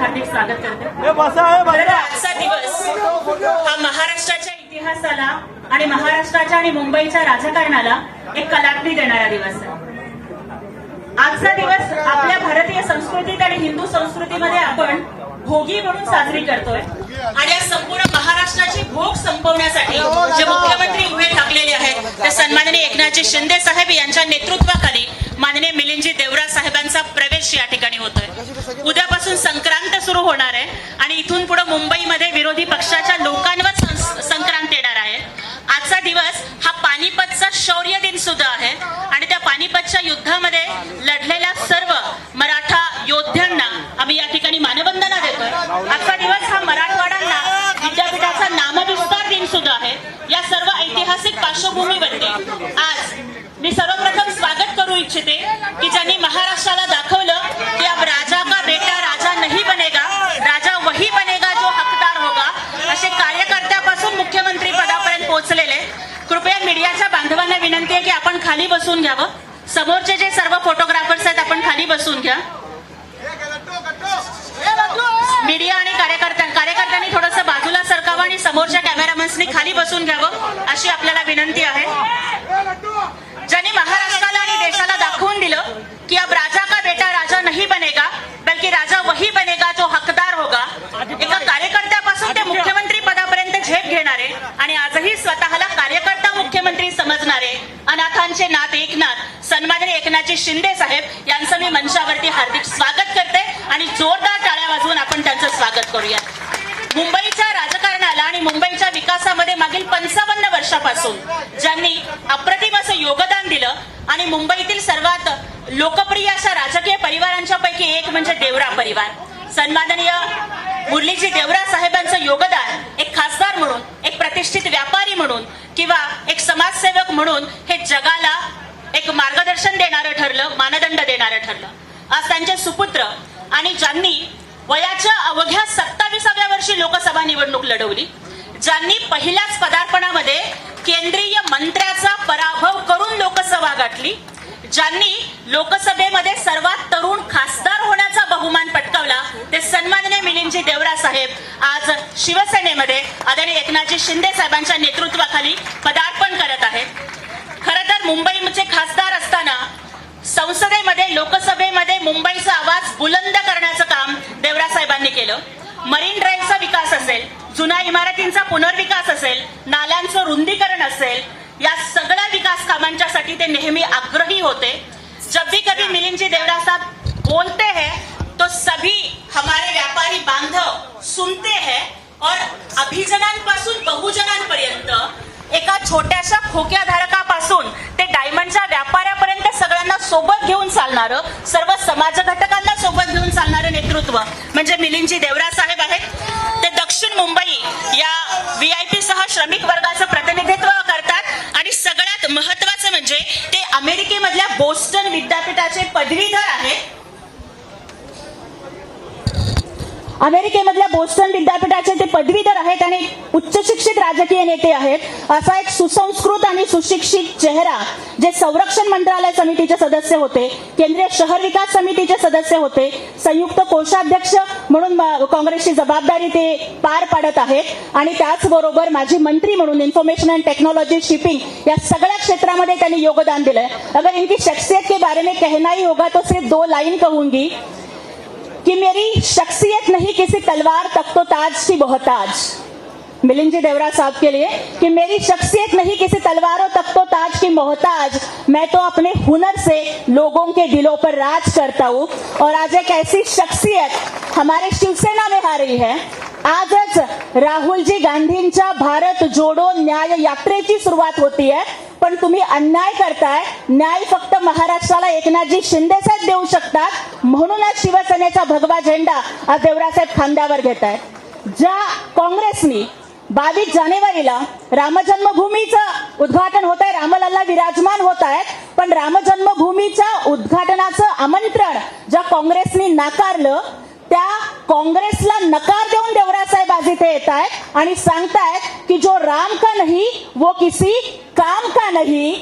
हार्दिक स्वागत करते. खरं तर आजचा दिवस हा महाराष्ट्राच्या इतिहासाला आणि महाराष्ट्राच्या आणि मुंबईच्या राजकारणाला एक कलाटणी देणारा दिवस आहे. आजचा दिवस आपल्या भारतीय संस्कृतीत आणि हिंदू संस्कृतीमध्ये आपण भोगी म्हणून साजरी करतोय. आणि या संपूर्ण महाराष्ट्राची भोग संपवण्यासाठी जे मुख्यमंत्री उभे ठाकलेले आहेत ते सन्माननीय एकनाथजी शिंदे साहेब यांच्या नेतृत्वाखाली साहेबांचा या ठिकाणी होतोय. उद्यापासून संक्रांत सुरू होणार आहे आणि इथून पुढे मुंबईमध्ये विरोधी पक्षाच्या लोकांवर संक्रांत येणार आहे. आजचा दिवस हा पानिपतचा शौर्य दिन सुद्धा आहे आणि त्या पानिपतच्या युद्धामध्ये लढलेल्या सर्व मराठा योद्ध्यांना आम्ही या ठिकाणी मानवंदना देतोय. आजचा दिवस हा मराठवाड्यांना विद्यापीठाचा नामविस्तार दिन सुद्धा आहे. या सर्व ऐतिहासिक पार्श्वभूमीवरती आज मी सर्वप्रथम स्वागत करू इच्छिते की ज्यांनी महाराष्ट्राला दाखवलं की अब राजा का बेटा राजा नहीं बनेगा राजा वही बनेगा जो हकदार होगा असे कार्यकर्त्यापासून मुख्यमंत्री पदापर्यंत पोहोचलेले कृपया मीडियाच्या बांधवांना विनंती आहे की आपण खाली बसून घ्यावं. समोरचे जे सर्व फोटोग्राफर्स आहेत आपण खाली बसून घ्या. मीडिया आणि कार्यकर्त्या कार्यकर्त्यांनी थोडस बाजूला सरकावं आणि समोरच्या कॅमेरामन्सनी खाली बसून घ्यावं अशी आपल्याला विनंती आहे. ज्यांनी महाराष्ट्राला आणि देशाला दाखवून दिलं की अब राजा का बेटा राजा नाही बनेगा बल्कि राजा वही बनेगा जो हकदार होगा. एका कार्यकर्त्यापासून ते मुख्यमंत्री पदापर्यंत झेप घेणारे आणि आजही स्वतःला कार्यकर्ता मुख्यमंत्री समजणारे. अनाथांचे नाथ एकनाथ सन्माननीय एकनाथजी शिंदे साहेब यांचं मी मंचावरती हार्दिक स्वागत करते आणि जोरदार टाळ्या वाजवून आपण त्यांचं स्वागत करूया मुंबईच्या राजकारणाला आणि मुंबईच्या विकासामध्ये मागील पंचावन्न वर्षापासून ज्यांनी अप्रतिम असं योगदान दिलं आणि मुंबईतील सर्वात लोकप्रिय अशा राजकीय परिवारांच्या पैकी एक म्हणजे देवरा परिवार. सन्माननीय मुरलीजी देवरा साहेबांचं योगदान एक खासदार म्हणून एक प्रतिष्ठित व्यापारी म्हणून किंवा एक समाजसेवक म्हणून हे जगाला एक मार्गदर्शन देणारं ठरलं मानदंड देणारं ठरलं. आज त्यांचे सुपुत्र आणि ज्यांनी वयाच्या अवघ्या सत्तावीसाव्या वर्षी लोकसभा निवडणूक लढवली ज्यांनी पहिल्याच पदार्पणामध्ये केंद्रीय मंत्र्याचा पराभव करून लोकसभा गाठली ज्यांनी लोकसभेमध्ये सर्वात तरुण खासदार होण्या बहुमान पटकावला ते सन्माननीय मिलिंदजी देवरा साहेब आज शिवसेनेमध्ये आदरणीय एकनाथजी शिंदे साहेबांच्या नेतृत्वाखाली पदार्पण करत आहेत. खरं तर मुंबईचे खासदार असताना संसदेमध्ये लोकसभेमध्ये मुंबईचा आवाज बुलंद करण्याचं काम देवरा साहेबांनी केलं. मरीन ड्राईव्हचा विकास असेल जुन्या इमारतींचा पुनर्विकास असेल नाल्यांचं रुंदीकरण असेल या सगळ्या विकास कामांच्यासाठी ते नेहमी आग्रही होते. जब भी कभी मिलिंदजी देवरा साहेब बोलते हैं सभी हमारे व्यापारी बांधव सुनते हैं और अभिजनांपासून बहुजनांपर्यंत एका छोट्याशा खोक्या धारकापासून ते डायमंडच्या व्यापाऱ्यापर्यंत सगळ्यांना सोबत घेऊन चालणारं सर्व समाज घटकांना सोबत घेऊन चालणारं नेतृत्व. म्हणजे मिलिंदजी देवरा साहेब आहेत. ते दक्षिण मुंबई या व्ही आय पी सह श्रमिक वर्गाचं प्रतिनिधित्व करतात आणि सगळ्यात महत्वाचं म्हणजे ते अमेरिकेमधल्या बोस्टन विद्यापीठाचे पदवीधर आहेत अमेरिकेमधल्या बोस्टन विद्यापीठाचे ते पदवीधर आहेत आणि उच्च शिक्षित राजकीय नेते आहेत. असा एक सुसंस्कृत आणि सुशिक्षित चेहरा जे संरक्षण मंत्रालय समितीचे सदस्य होते केंद्रीय शहर विकास समितीचे सदस्य होते संयुक्त कोषाध्यक्ष म्हणून काँग्रेसची जबाबदारी ते पार पाडत आहेत. आणि त्याचबरोबर माजी मंत्री म्हणून इन्फॉर्मेशन अँड टेक्नॉलॉजी शिपिंग या सगळ्या क्षेत्रामध्ये त्यांनी योगदान दिलंय. अगर इनकी शख्सियत के बारे में कहना ही होगा तो सिर्फ दो लाइन कहूंगी. कि मेरी शख्सियत नहीं किसी तलवार तक तो ताज की मोहताज मिलिंद जी देवरा साहब के लिए कि मेरी शख्सियत नहीं किसी तलवारों तक तो ताज की मोहताज। मैं तो अपने हुनर से लोगों के दिलों पर राज करता हूँ और आज एक ऐसी शख्सियत हमारे शिवसेना में आ रही है। आजच राहुलजी गांधींच्या भारत जोडो न्याय यात्रेची सुरुवात होतीये पण तुम्ही अन्याय करताय. न्याय फक्त महाराष्ट्राला एकनाथजी शिंदे साहेब देऊ शकतात. म्हणूनच शिवसेनेचा भगवा झेंडा आज देवरासाहेब खांद्यावर घेत आहे ज्या काँग्रेसनी बावीस जानेवारीला रामजन्मभूमीचं उद्घाटन होत आहे रामलल्ला विराजमान होत आहेत पण रामजन्मभूमीच्या उद्घाटनाचं आमंत्रण ज्या काँग्रेसनी नाकारलं त्या काँग्रेसला नकार देऊन देवरासाहेब आज इथे येत आहेत आणि सांगतायत की जो राम का नाही वो किसी काम का नहीं